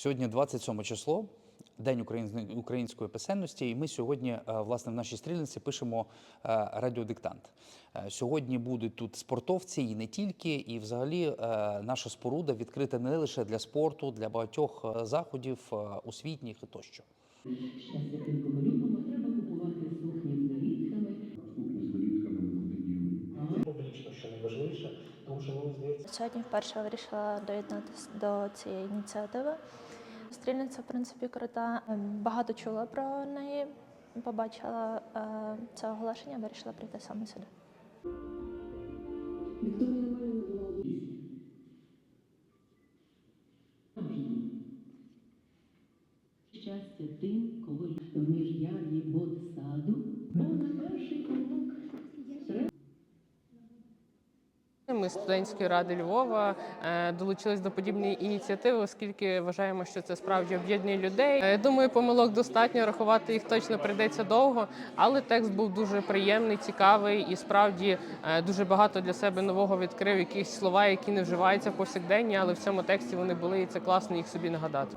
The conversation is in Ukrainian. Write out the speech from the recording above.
Сьогодні 27 число, День україн- української писемності, і ми сьогодні, е, власне, в нашій стрільниці пишемо е, радіодиктант. Е, Сьогодні будуть тут спортовці і не тільки, і взагалі наша споруда відкрита не лише для спорту, для багатьох заходів освітніх і тощо. Сьогодні вперше вирішила доєднатися до цієї ініціативи. Стрільниця, в принципі, крута. Ем, Багато чула про неї. Побачила е, це оголошення, вирішила прийти саме сюди. Щастя тим, кого в я бод саду, Ми студентської ради Львова е, долучились до подібної ініціативи, оскільки вважаємо, що це справді об'єднує людей. Е, Думаю, помилок достатньо рахувати їх точно прийдеться довго, але текст був дуже приємний, цікавий і справді е, дуже багато для себе нового відкрив. Якісь слова, які не вживаються повсякденні, але в цьому тексті вони були, і це класно їх собі нагадати.